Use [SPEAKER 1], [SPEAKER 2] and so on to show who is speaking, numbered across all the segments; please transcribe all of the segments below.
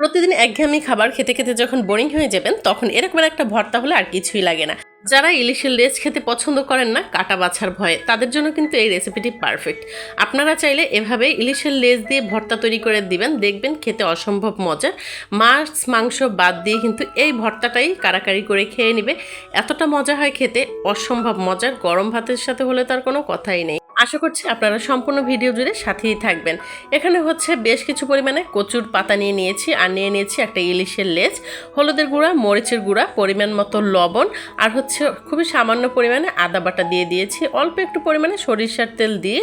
[SPEAKER 1] প্রতিদিন একঘেয়েমি খাবার খেতে খেতে যখন বোরিং হয়ে যাবেন, তখন এরকম একটা ভর্তা হলে আর কিছুই লাগে না। যারা ইলিশের লেজ খেতে পছন্দ করেন না, কাটা বাছার ভয়ে, তাদের জন্য কিন্তু এই রেসিপিটি পারফেক্ট আপনারা চাইলে এভাবে ইলিশের লেজ দিয়ে ভর্তা তৈরি করে দিবেন, দেখবেন খেতে অসম্ভব মজা। মাছ, মাংস বাদ দিয়ে কিন্তু এই ভর্তাটাই কারাকারি করে খেয়ে নেবে। এতটা মজা হয় খেতে, অসম্ভব মজার। গরম ভাতের সাথে হলে তার কোনো কথাই নেই। আশা করছি আপনারা সম্পূর্ণ ভিডিও জুড়ে সাথেই থাকবেন। এখানে হচ্ছে বেশ কিছু পরিমাণে কচুর পাতা নিয়ে নিয়েছি আর নিয়ে নিয়েছি একটা ইলিশের লেজ, হলুদের গুঁড়া, মরিচের গুঁড়া, পরিমাণ মতো লবণ আর হচ্ছে খুবই সামান্য পরিমাণে আদা বাটা দিয়ে দিয়েছি। অল্প একটু পরিমাণে সরিষার তেল দিয়ে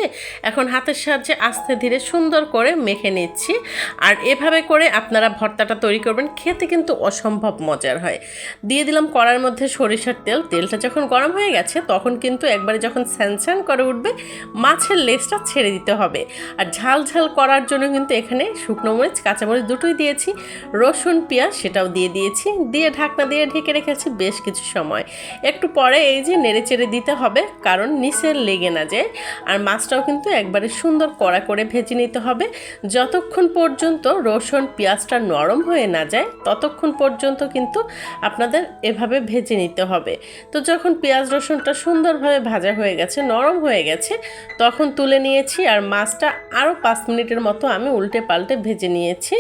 [SPEAKER 1] এখন হাতের সাহায্যে আস্তে ধীরে সুন্দর করে মেখে নিচ্ছি। আর এভাবে করে আপনারা ভর্তাটা তৈরি করবেন, খেতে কিন্তু অসম্ভব মজার হয়। দিয়ে দিলাম কড়ার মধ্যে সরিষার তেল, তেলটা যখন গরম হয়ে গেছে তখন কিন্তু একবারে যখন স্যানস্যান করে উঠবে মাছের লেজটা ছেড়ে দিতে হবে। আর ঝাল ঝাল করার জন্য কিন্তু এখানে শুকনো মরিচ, কাঁচামরিচ দুটোই দিয়েছি। রসুন, পেঁয়াজ সেটাও দিয়ে দিয়েছি। দিয়ে ঢাকনা দিয়ে ঢেকে রেখেছি বেশ কিছু সময়। একটু পরে এই যে নেড়ে চেড়ে দিতে হবে, কারণ নিচে লেগে না যায়। আর মাছটাও কিন্তু একবারে সুন্দর কড়া করে ভেজে নিতে হবে। যতক্ষণ পর্যন্ত রসুন, পেঁয়াজটা নরম হয়ে না যায়, ততক্ষণ পর্যন্ত কিন্তু আপনাদের এভাবে ভেজে নিতে হবে। তো যখন পেঁয়াজ, রসুনটা সুন্দরভাবে ভাজা হয়ে গেছে, নরম হয়ে গেছে তখন তুলে নিয়েছি আর মাছটা আরও পাঁচ মিনিটের মতো আমি উল্টে পাল্টে ভেজে নিয়েছি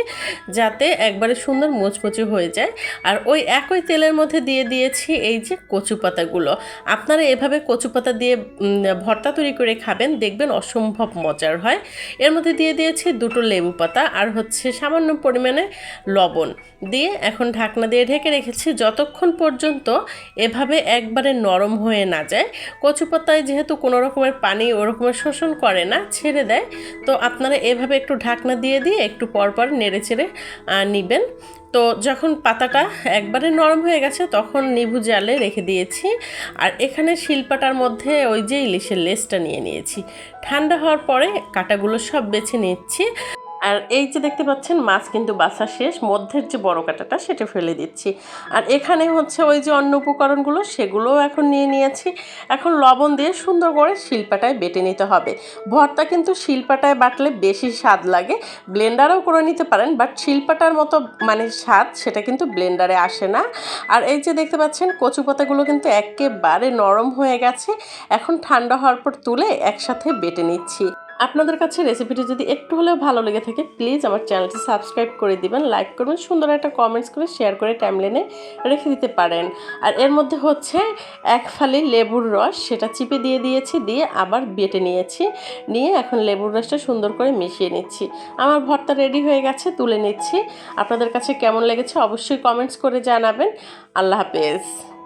[SPEAKER 1] যাতে একবারে সুন্দর মুচমুচে হয়ে যায়। আর ওই একই তেলের মধ্যে দিয়ে দিয়েছি এই যে কচু পাতাগুলো। আপনারা এভাবে কচু পাতা দিয়ে ভর্তা তৈরি করে খাবেন, দেখবেন অসম্ভব মজার হয়। এর মধ্যে দিয়ে দিয়েছি দুটো লেবু পাতা আর হচ্ছে সামান্য পরিমাণে লবণ দিয়ে এখন ঢাকনা দিয়ে ঢেকে রেখেছি যতক্ষণ পর্যন্ত এভাবে একবারে নরম হয়ে না যায়। কচু পাতায় যেহেতু কোনো রকমের পানি ওরকমের শোষণ করে না, ছেড়ে দেয়। তো আপনারা এভাবে একটু ঢাকনা দিয়ে দিয়ে একটু পরপর নেড়ে চেড়ে নেবেন। তো যখন পাতাটা একবারে নরম হয়ে গেছে, তখন নিভু জালে রেখে দিয়েছি। আর এখানে শিলপাটার মধ্যে ওই যে ইলিশের লেসটা নিয়ে নিয়েছি। ঠান্ডা হওয়ার পরে কাটাগুলো সব বেছে নিচ্ছি। আর এই যে দেখতে পাচ্ছেন, মাছ কিন্তু বাছা শেষ। মধ্যের যে বড় কাটাটা, সেটা ফেলে দিচ্ছি। আর এখানে হচ্ছে ওই যে অন্য উপকরণগুলো, সেগুলোও এখন নিয়ে নিয়েছি। এখন লবণ দিয়ে সুন্দর করে শিল্পাটায় বেটে নিতে হবে। ভর্তা কিন্তু শিল্পাটায় বাটলে বেশি স্বাদ লাগে। ব্লেন্ডারেও করে নিতে পারেন, বাট শিলপাটার মতো মানে স্বাদ সেটা কিন্তু ব্লেন্ডারে আসে না। আর এই যে দেখতে পাচ্ছেন, কচু পাতাগুলো কিন্তু একেবারে নরম হয়ে গেছে। এখন ঠান্ডা হওয়ার পর তুলে একসাথে বেটে নিচ্ছি। আপনাদের কাছে রেসিপিটি যদি একটু হলেও ভালো লেগে থাকে প্লিজ আমার চ্যানেলটি সাবস্ক্রাইব করে দিবেন লাইক করবেন, সুন্দর একটা কমেন্টস করে শেয়ার করে টাইমলাইনে রেখে দিতে পারেন। আর এর মধ্যে হচ্ছে এক ফালি লেবুর রস, সেটা চিপে দিয়ে দিয়েছি, দিয়ে আবার বেটে নিয়েছি, নিয়ে এখন লেবুর রসটা সুন্দর করে মিশিয়ে নিচ্ছি। আমার ভর্তা রেডি হয়ে গেছে, তুলে নিচ্ছি। আপনাদের কাছে কেমন লেগেছে অবশ্যই কমেন্টস করে জানাবেন। আল্লাহ হাফেজ।